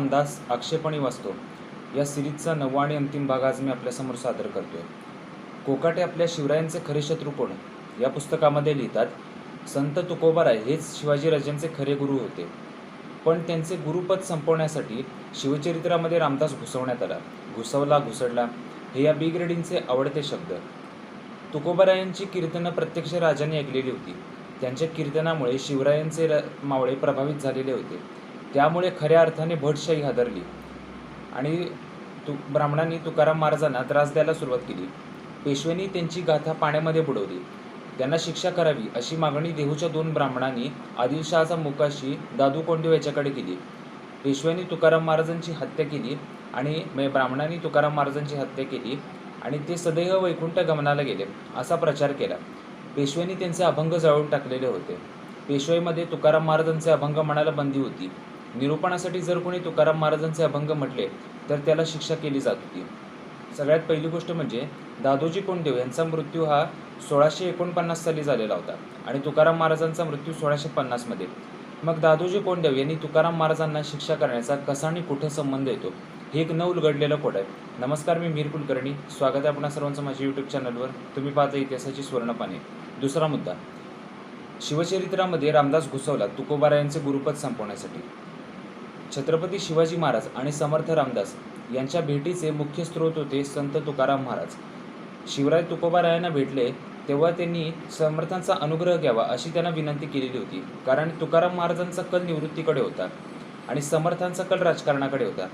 रामदास आक्षेपणी वाचतो. या सिरीजचा नववा आणि अंतिम भाग आज मी आपल्यासमोर सादर करतोय. कोकाटे आपल्या शिवरायांचे खरे शत्रू कोण? या पुस्तकामध्ये लिहितात संत तुकोबाराय हेच शिवाजीराजांचे खरे गुरु होते. पण त्यांचे गुरुपद संपवण्यासाठी शिवचरित्रामध्ये रामदास घुसवण्यात आला. घुसवला घुसडला हे या बी ग्रेडिंगचे आवडते शब्द. तुकोबारायांची कीर्तनं प्रत्यक्ष राजाने ऐकलेली होती. त्यांच्या कीर्तनामुळे शिवरायांचे मावळे प्रभावित झालेले होते. त्यामुळे खऱ्या अर्थाने भटशाही हादरली. आणि तु ब्राह्मणांनी तुकाराम महाराजांना त्रास द्यायला सुरुवात केली. पेशव्यांनी त्यांची गाथा पाण्यामध्ये बुडवली. त्यांना शिक्षा करावी अशी मागणी देहूच्या दोन ब्राह्मणांनी आदिलशहाचा मुकाशी दादू कोंडीव याच्याकडे केली. पेशव्यांनी तुकाराम महाराजांची हत्या केली आणि ब्राह्मणांनी तुकाराम महाराजांची हत्या केली आणि ते सदैव वैकुंठ गमनाला गेले असा प्रचार केला. पेशव्यांनी त्यांचे अभंग जळवून टाकलेले होते. पेशवाईमध्ये तुकाराम महाराजांचे अभंग म्हणायला बंदी होती. निरूपणासाठी जर कोणी तुकाराम महाराजांचे अभंग म्हटले तर त्याला शिक्षा केली जात होती. सगळ्यात पहिली गोष्ट म्हणजे दादोजी कोंडदेव यांचा मृत्यू हा सोळाशे एकोणपन्नास साली झालेला होता आणि तुकाराम महाराजांचा मृत्यू सोळाशे पन्नासमध्ये मग दादोजी कोंडदेव यांनी तुकाराम महाराजांना शिक्षा करण्याचा कसा आणि कुठं संबंध येतो हे एक न उलगडलेलं कोड आहे. नमस्कार मी मीर कुलकर्णी. स्वागत आहे आपणा सर्वांचं माझ्या यूट्यूब चॅनलवर तुम्ही पाहता इतिहासाची स्वर्णपाने. दुसरा मुद्दा. शिवचरित्रामध्ये रामदास घुसवला तुकोबारा यांचे गुरुपद संपवण्यासाठी. छत्रपती शिवाजी महाराज आणि समर्थ रामदास यांच्या भेटीचे मुख्य स्रोत होते संत तुकाराम महाराज. शिवराय तुकोबारायांना भेटले तेव्हा त्यांनी समर्थांचा अनुग्रह घ्यावा अशी त्यांना विनंती केलेली होती. कारण तुकाराम महाराजांचा कल निवृत्तीकडे होता आणि समर्थांचा कल राजकारणाकडे होता.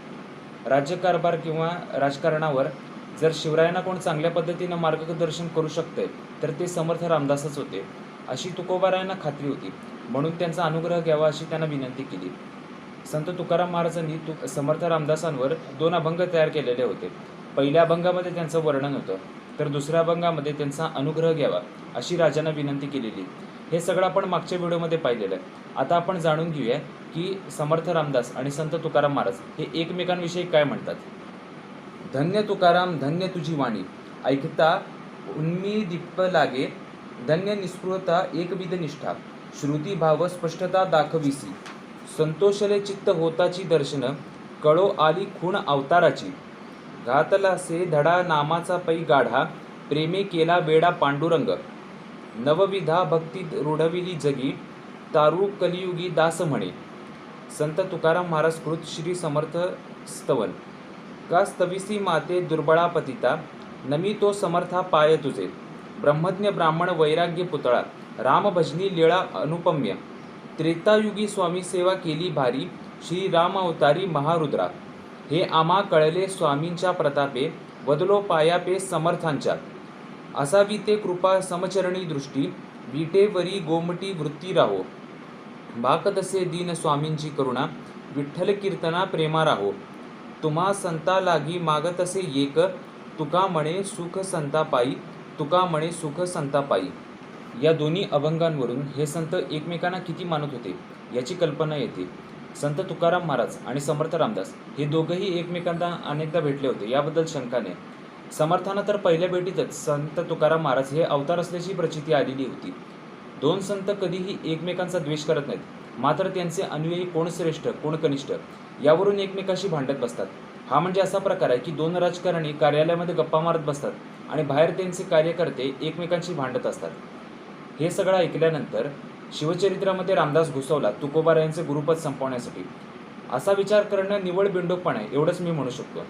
राज्यकारभार किंवा राजकारणावर जर शिवरायांना कोण चांगल्या पद्धतीनं मार्गदर्शन करू शकते तर ते समर्थ रामदासच होते अशी तुकोबारायांना खात्री होती. म्हणून त्यांचा अनुग्रह घ्यावा अशी त्यांना विनंती केली. संत तुकाराम महाराजांनी तु समर्थ रामदासांवर दोन अभंग तयार केलेले होते. पहिल्या अभंगामध्ये त्यांचं वर्णन होतं. तर दुसऱ्या अभंगामध्ये त्यांचा अनुग्रह घ्यावा अशी राजांना विनंती केलेली. हे सगळं आपण मागच्या व्हिडिओमध्ये पाहिलेलं आहे. आता आपण जाणून घेऊया की समर्थ रामदास आणि संत तुकाराम महाराज हे एकमेकांविषयी काय म्हणतात. धन्य तुकाराम धन्य तुझी वाणी. ऐकता उन्मी दिप्प लागे धन्य निस्पृहता एकविध निष्ठा. श्रुती भाव स्पष्टता दाखविसी. संतोषले चित्त होताची दर्शन कळो आली खूण अवताराची. घातला से धडा नामाचा पै गाढा प्रेमे केला वेडा पांडुरंग. नवविधा भक्तीत रुढविली जगी तारू कलियुगी दास म्हणे. संत तुकाराम महाराज कृत श्री समर्थ स्तवन. का स्तविसी माते दुर्बळा पतिता नमी तो समर्था पाय तुझे. ब्रह्मज्ञ ब्राह्मण वैराग्य पुतळा राम भजनी लीळा अनुपम्य. त्रेतायुगी स्वामी सेवा केली भारी श्री राम अवतारी महारुद्रा हे आम्हा कळले स्वामींच्या प्रतापे बदलो पायापे समर्थांच्या. असावी ते कृपा समचरणी दृष्टी विटेवरी गोमटी वृत्ती राहो. भाकतसे दीन स्वामींची करुणा विठ्ठल कीर्तना प्रेमा राहो. तुम्हा संता लागी मागतसे एक तुका म्हणे सुख संतापायी तुका म्हणे सुख संतापाई या दोन्ही अभंगांवरून हे संत एकमेकांना किती मानत होते याची कल्पना येते. संत तुकाराम महाराज आणि समर्थ रामदास हे दोघंही एकमेकांना अनेकदा भेटले होते याबद्दल शंका नाही. समर्थांना तर पहिल्या भेटीतच संत तुकाराम महाराज हे अवतार असल्याची प्रचिती आलेली होती. दोन संत कधीही एकमेकांचा द्वेष करत नाहीत मात्र त्यांचे अनुयायी कोण श्रेष्ठ कोण कनिष्ठ यावरून एकमेकाशी भांडत बसतात. हा म्हणजे असा प्रकार आहे की दोन राजकारणी कार्यालयामध्ये गप्पा मारत बसतात आणि बाहेर त्यांचे कार्यकर्ते एकमेकांशी भांडत असतात. हे सगळं ऐकल्यानंतर शिवचरित्रामध्ये रामदास घुसवला तुकोबारायांचे गुरुपद संपवण्यासाठी. असा विचार करणं निवड बिंडोकपण आहे एवढंच मी म्हणू शकतो.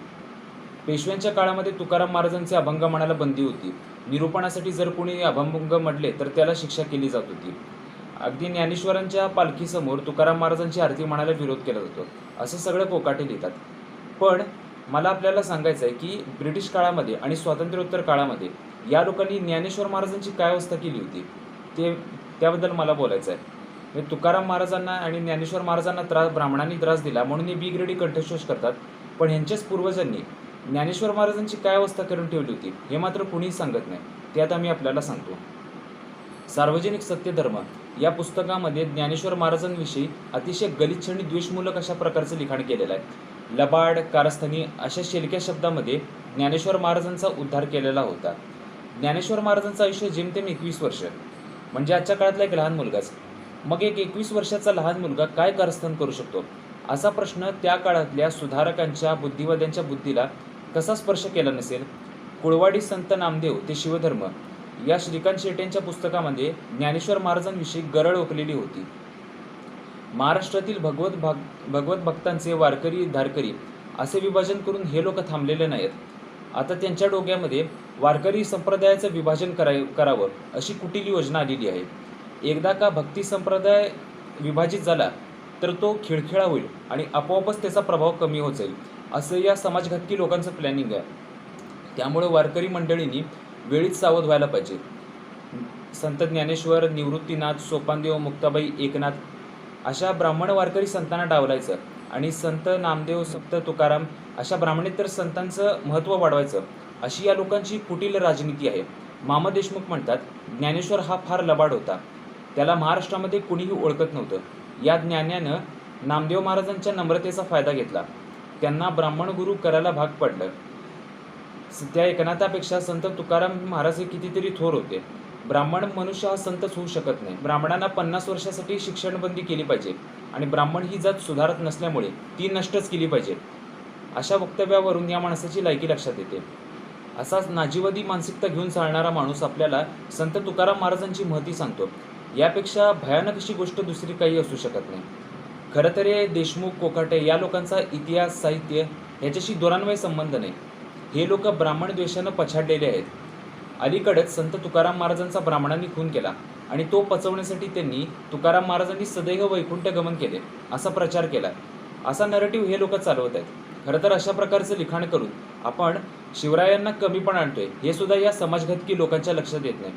पेशव्यांच्या काळामध्ये तुकाराम महाराजांचे अभंग म्हणायला बंदी होती. निरूपणासाठी जर कोणी अभंग म्हटले तर त्याला शिक्षा केली जात होती. अगदी ज्ञानेश्वरांच्या पालखीसमोर तुकाराम महाराजांची आरती म्हणायला विरोध केला जातो. असं सगळं पोकाटे लिहितात. पण मला आपल्याला सांगायचं आहे की ब्रिटिश काळामध्ये आणि स्वातंत्र्योत्तर काळामध्ये या लोकांनी ज्ञानेश्वर महाराजांची काय अवस्था केली होती? ते त्याबद्दल मला बोलायचं आहे म्हणजे तुकाराम महाराजांना आणि ज्ञानेश्वर महाराजांना त्रास ब्राह्मणांनी त्रास दिला म्हणून हे बी ग्रेडी कंठशोष करतात. पण ह्यांच्याच पूर्वजांनी ज्ञानेश्वर महाराजांची काय अवस्था करून ठेवली होती हे मात्र कुणीही सांगत नाही. ते आता मी आपल्याला सांगतो. सार्वजनिक सत्यधर्म या पुस्तकामध्ये ज्ञानेश्वर महाराजांविषयी अतिशय गलिच्छ आणि द्वेषमूलक अशा प्रकारचं लिखाण केलेलं आहे. लबाड कारस्थानी अशा शेलक्या शब्दामध्ये ज्ञानेश्वर महाराजांचा उद्धार केलेला होता. ज्ञानेश्वर महाराजांचं आयुष्य जेमतेम एकवीस वर्ष. म्हणजे आजच्या काळातला एक लहान मुलगाच मग एक एकवीस वर्षाचा लहान मुलगा काय कारस्थान करू शकतो? असा प्रश्न त्या काळातल्या सुधारकांच्या बुद्धिवाद्यांच्या बुद्धीला कसा स्पर्श केला नसेल? कुळवाडी संत नामदेव ते शिवधर्म या श्रीकांत शेट्यांच्या पुस्तकामध्ये ज्ञानेश्वर महाराजांविषयी गरळ ओकलेली होती. महाराष्ट्रातील भगवत भाग भगवत भक्तांचे वारकरी धारकरी असे विभाजन करून हे लोक थांबलेले नाहीत. आता त्यांच्या डोक्यामध्ये वारकरी संप्रदायाचं विभाजन कराय करावं अशी कुटील योजना आलेली आहे. एकदा का भक्ती संप्रदाय विभाजित झाला तर तो खिळखिळा होईल आणि आपोआपच त्याचा प्रभाव कमी होत जाईल असं या समाजघातकी लोकांचं प्लॅनिंग आहे. त्यामुळे वारकरी मंडळींनी वेळीच सावध व्हायला पाहिजे. संत ज्ञानेश्वर निवृत्तीनाथ सोपानदेव मुक्ताबाई एकनाथ अशा ब्राह्मण वारकरी संतांना डावलायचं आणि संत नामदेव सप्त तुकाराम अशा ब्राह्मणेतर संतांचं महत्त्व वाढवायचं. अशी या लोकांची कुटील राजनीती आहे. मामा देशमुख म्हणतात ज्ञानेश्वर हा फार लबाड होता. त्याला महाराष्ट्रामध्ये कुणीही ओळखत नव्हतं. या ज्ञानानं नामदेव महाराजांच्या नम्रतेचा फायदा घेतला. त्यांना ब्राह्मण गुरु करायला भाग पडलं. त्या एकनाथापेक्षा संत तुकाराम महाराज हे कितीतरी थोर होते. ब्राह्मण मनुष्य हा संतच होऊ शकत नाही. ब्राह्मणांना पन्नास वर्षासाठी शिक्षणबंदी केली पाहिजे आणि ब्राह्मण ही जात सुधारत नसल्यामुळे ती नष्टच केली पाहिजे. अशा वक्तव्यावरून या माणसाची लायकी लक्षात येते. असाच नाजीवादी मानसिकता घेऊन चालणारा माणूस आपल्याला संत तुकाराम महाराजांची महती सांगतो. यापेक्षा भयानक अशी गोष्ट दुसरी काही असू शकत नाही. खरं तर देशमुख कोकाटे या लोकांचा इतिहास साहित्य याच्याशी दुरान्वय संबंध नाही. हे लोक ब्राह्मण द्वेषानं पछाडलेले आहेत. अलीकडेच संत तुकाराम महाराजांचा ब्राह्मणांनी खून केला आणि तो पचवण्यासाठी त्यांनी तुकाराम महाराजांनी सदैव वैकुंठ गमन केले असा प्रचार केला. असा नरेटिव्ह हे लोक चालवत आहेत. खरं तर अशा प्रकारचं लिखाण करून आपण शिवरायांना कमी पण आणतोय हे सुद्धा या समाजघातकी लोकांच्या लक्षात येत नाही.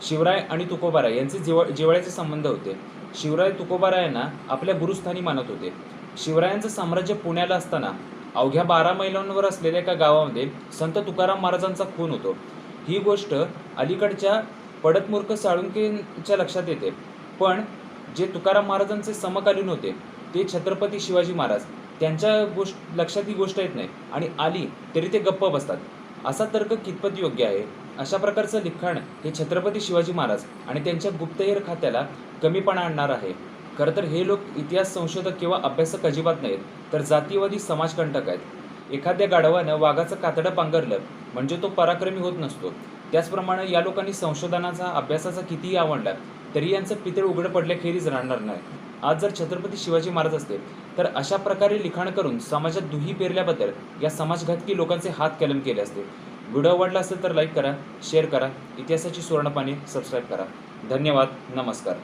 शिवराय आणि तुकोबाराय यांचे जिव जिवाळ्याचे संबंध होते. शिवराय तुकोबारायांना आपल्या गुरुस्थानी मानत होते. शिवरायांचं साम्राज्य पुण्याला असताना अवघ्या बारा मैलांवर असलेल्या एका गावामध्ये संत तुकाराम महाराजांचा खून होतो. ही गोष्ट अलीकडच्या पडतमूर्ख साळुंकेच्या लक्षात येते. पण जे तुकाराम महाराजांचे समकालीन होते ते छत्रपती शिवाजी महाराज. त्यांच्या गोष्ट लक्षात ही गोष्ट येत नाही. आणि आली तरी ते गप्प बसतात. असा तर्क कितपत योग्य आहे? अशा प्रकारचं लिखाण हे छत्रपती शिवाजी महाराज आणि त्यांच्या गुप्तहेर खात्याला कमीपणा आणणार आहे. खरं तर हे लोक इतिहास संशोधक किंवा अभ्यासक अजिबात नाहीत तर जातीवादी समाजकंटक आहेत. एखाद्या गाढवानं वाघाचं कातडं पांघरलं म्हणजे तो पराक्रमी होत नसतो. त्याचप्रमाणे या लोकांनी संशोधनाचा अभ्यासाचा कितीही आवडला तरी यांचं पितळ उघडं पडल्याखेरीज राहणार नाही. आज जर छत्रपती शिवाजी महाराज असते तर अशा प्रकारे लिखाण करून समाजात दुही पेरल्याबद्दल या समाजघातकी लोकांचे हात कलम केले असते. व्हिडिओ आवडला असेल तर लाईक करा शेअर करा इतिहासाची सुवर्णपाने सबस्क्राईब करा. धन्यवाद नमस्कार.